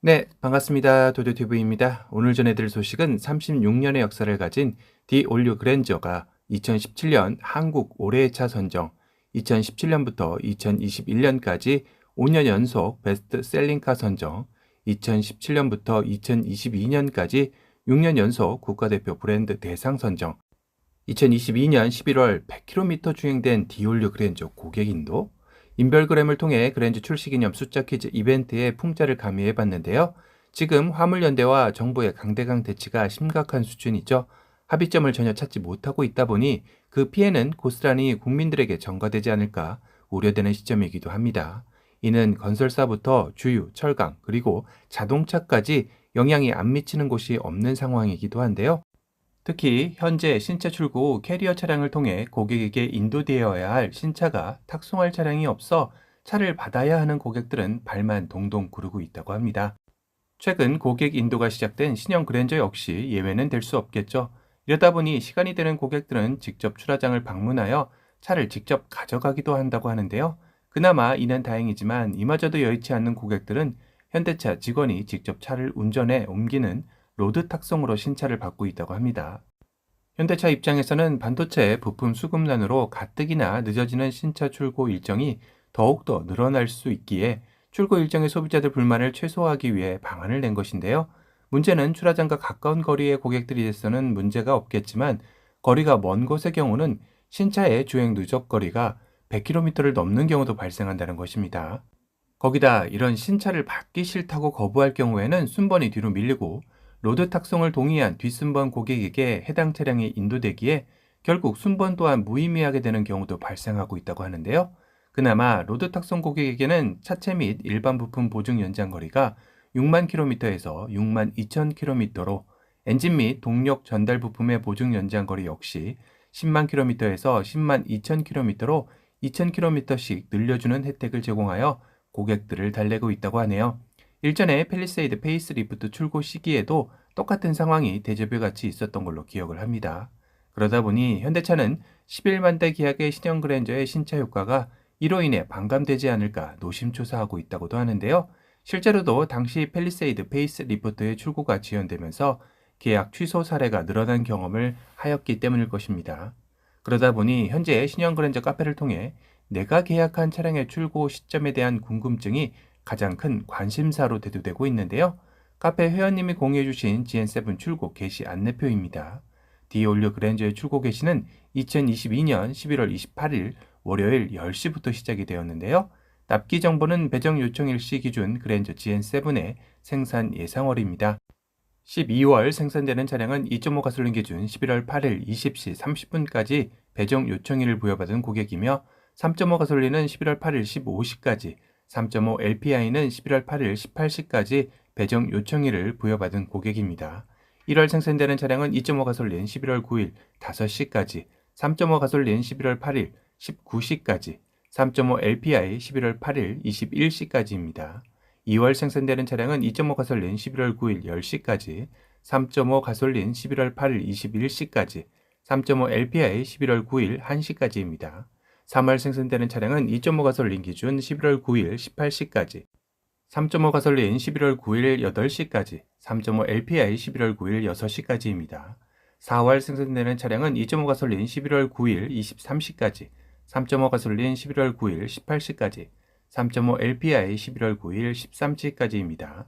네, 반갑습니다. 도도TV입니다. 오늘 전해드릴 소식은 36년의 역사를 가진 디 올류 그랜저가 2017년 한국 올해의 차 선정, 2017년부터 2021년까지 5년 연속 베스트 셀링카 선정, 2017년부터 2022년까지 6년 연속 국가대표 브랜드 대상 선정, 2022년 11월 100km 주행된 디올류 그랜저 고객 인도, 인별그램을 통해 그랜저 출시 기념 숫자 퀴즈 이벤트에 풍자를 가미해 봤는데요. 지금 화물연대와 정부의 강대강 대치가 심각한 수준이죠. 합의점을 전혀 찾지 못하고 있다 보니 그 피해는 고스란히 국민들에게 전가되지 않을까 우려되는 시점이기도 합니다. 이는 건설사부터 주유, 철강, 그리고 자동차까지 영향이 안 미치는 곳이 없는 상황이기도 한데요. 특히 현재 신차 출고 후 캐리어 차량을 통해 고객에게 인도되어야 할 신차가 탁송할 차량이 없어 차를 받아야 하는 고객들은 발만 동동 구르고 있다고 합니다. 최근 고객 인도가 시작된 신형 그랜저 역시 예외는 될 수 없겠죠. 이러다 보니 시간이 되는 고객들은 직접 출하장을 방문하여 차를 직접 가져가기도 한다고 하는데요. 그나마 이는 다행이지만 이마저도 여의치 않는 고객들은 현대차 직원이 직접 차를 운전해 옮기는 로드 탁송으로 신차를 받고 있다고 합니다. 현대차 입장에서는 반도체 부품 수급난으로 가뜩이나 늦어지는 신차 출고 일정이 더욱더 늘어날 수 있기에 출고 일정의 소비자들 불만을 최소화하기 위해 방안을 낸 것인데요. 문제는 출하장과 가까운 거리의 고객들이 돼서는 문제가 없겠지만 거리가 먼 곳의 경우는 신차의 주행 누적 거리가 100km를 넘는 경우도 발생한다는 것입니다. 거기다 이런 신차를 받기 싫다고 거부할 경우에는 순번이 뒤로 밀리고 로드 탁송을 동의한 뒷순번 고객에게 해당 차량이 인도되기에 결국 순번 또한 무의미하게 되는 경우도 발생하고 있다고 하는데요. 그나마 로드 탁송 고객에게는 차체 및 일반 부품 보증 연장 거리가 6만 킬로미터에서 6만 2천 킬로미터로 엔진 및 동력 전달 부품의 보증 연장 거리 역시 10만 킬로미터에서 10만 2천 킬로미터로 2,000km씩 늘려주는 혜택을 제공하여 고객들을 달래고 있다고 하네요. 일전에 펠리세이드 페이스리프트 출고 시기에도 똑같은 상황이 대저뷰 같이 있었던 걸로 기억을 합니다. 그러다 보니 현대차는 11만 대 계약의 신형 그랜저의 신차 효과가 이로 인해 반감되지 않을까 노심초사하고 있다고도 하는데요. 실제로도 당시 펠리세이드 페이스리프트의 출고가 지연되면서 계약 취소 사례가 늘어난 경험을 하였기 때문일 것입니다. 그러다 보니 현재 신형 그랜저 카페를 통해 내가 계약한 차량의 출고 시점에 대한 궁금증이 가장 큰 관심사로 대두되고 있는데요. 카페 회원님이 공유해주신 GN7 출고 게시 안내표입니다. 디올류 그랜저의 출고 게시는 2022년 11월 28일 월요일 10시부터 시작이 되었는데요. 납기 정보는 배정 요청 일시 기준 그랜저 GN7의 생산 예상월입니다. 12월 생산되는 차량은 2.5 가솔린 기준 11월 8일 20시 30분까지 배정 요청일을 부여받은 고객이며 3.5 가솔린은 11월 8일 15시까지 3.5 LPI는 11월 8일 18시까지 배정 요청일을 부여받은 고객입니다. 1월 생산되는 차량은 2.5 가솔린 11월 9일 5시까지, 3.5 가솔린 11월 8일 19시까지, 3.5 LPI 11월 8일 21시까지입니다. 2월 생산되는 차량은 2.5 가솔린 11월 9일 10시까지, 3.5 가솔린 11월 8일 21시까지, 3.5 LPI 11월 9일 1시까지입니다. 3월 생산되는 차량은 2.5 가솔린 기준 11월 9일 18시까지, 3.5 가솔린 11월 9일 8시까지, 3.5 LPI 11월 9일 6시까지입니다. 4월 생산되는 차량은 2.5 가솔린 11월 9일 23시까지, 3.5 가솔린 11월 9일 18시까지, 3.5 LPI 11월 9일 13시까지입니다.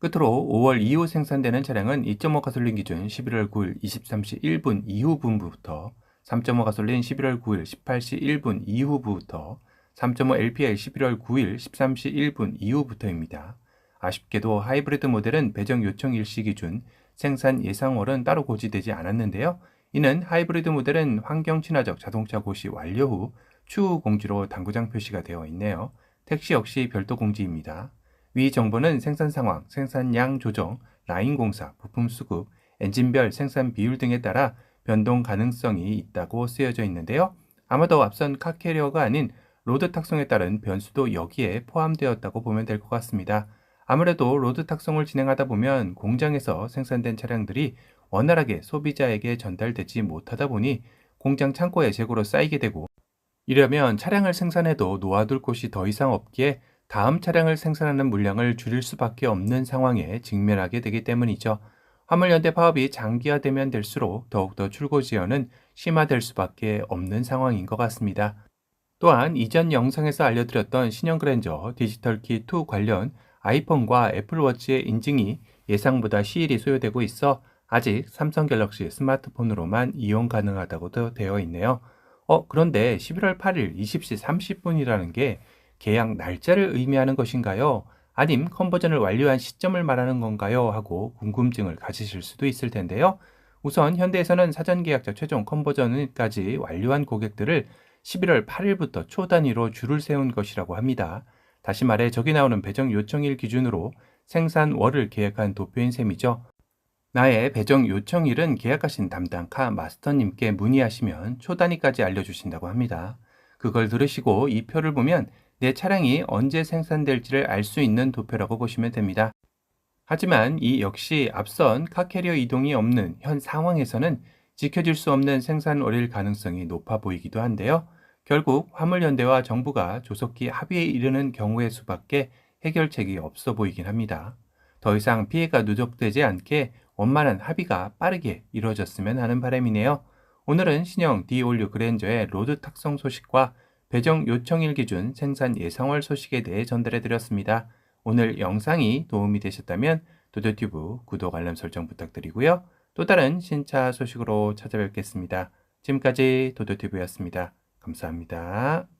끝으로 5월 이후 생산되는 차량은 2.5 가솔린 기준 11월 9일 23시 1분 이후분부터 3.5 가솔린 11월 9일 18시 1분 이후부터 3.5 LPI 11월 9일 13시 1분 이후부터입니다. 아쉽게도 하이브리드 모델은 배정 요청 일시 기준 생산 예상월은 따로 고지되지 않았는데요. 이는 하이브리드 모델은 환경 친화적 자동차 고시 완료 후 추후 공지로 당구장 표시가 되어 있네요. 택시 역시 별도 공지입니다. 위 정보는 생산 상황, 생산량 조정, 라인 공사, 부품 수급, 엔진별 생산 비율 등에 따라 변동 가능성이 있다고 쓰여져 있는데요. 아마도 앞선 카캐리어가 아닌 로드 탁송에 따른 변수도 여기에 포함되었다고 보면 될 것 같습니다. 아무래도 로드 탁송을 진행하다 보면 공장에서 생산된 차량들이 원활하게 소비자에게 전달되지 못하다 보니 공장 창고에 재고로 쌓이게 되고 이러면 차량을 생산해도 놓아둘 곳이 더 이상 없기에 다음 차량을 생산하는 물량을 줄일 수밖에 없는 상황에 직면하게 되기 때문이죠. 화물연대 파업이 장기화되면 될수록 더욱더 출고 지연은 심화될 수밖에 없는 상황인 것 같습니다. 또한 이전 영상에서 알려드렸던 신형 그랜저 디지털 키 2 관련 아이폰과 애플워치의 인증이 예상보다 시일이 소요되고 있어 아직 삼성 갤럭시 스마트폰으로만 이용 가능하다고도 되어 있네요. 어, 그런데 11월 8일 20시 30분이라는 게 계약 날짜를 의미하는 것인가요? 아님 컨버전을 완료한 시점을 말하는 건가요? 하고 궁금증을 가지실 수도 있을 텐데요. 우선 현대에서는 사전 계약자 최종 컨버전까지 완료한 고객들을 11월 8일부터 초 단위로 줄을 세운 것이라고 합니다. 다시 말해 저기 나오는 배정 요청일 기준으로 생산월을 계약한 도표인 셈이죠. 나의 배정 요청일은 계약하신 담당 카 마스터님께 문의하시면 초 단위까지 알려주신다고 합니다. 그걸 들으시고 이 표를 보면 내 차량이 언제 생산될지를 알 수 있는 도표라고 보시면 됩니다. 하지만 이 역시 앞선 카캐리어 이동이 없는 현 상황에서는 지켜질 수 없는 생산월일 가능성이 높아 보이기도 한데요. 결국 화물연대와 정부가 조속히 합의에 이르는 경우의 수밖에 해결책이 없어 보이긴 합니다. 더 이상 피해가 누적되지 않게 원만한 합의가 빠르게 이루어졌으면 하는 바람이네요. 오늘은 신형 D 올류 그랜저의 로드 탁송 소식과 배정 요청일 기준 생산 예상월 소식에 대해 전달해 드렸습니다. 오늘 영상이 도움이 되셨다면 도도튜브 구독 알람 설정 부탁드리고요. 또 다른 신차 소식으로 찾아뵙겠습니다. 지금까지 도도튜브였습니다. 감사합니다.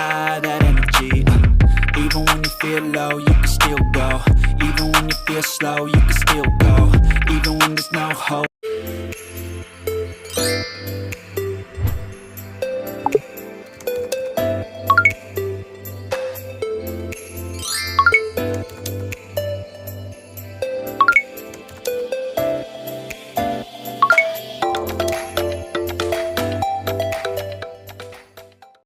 slow, you can still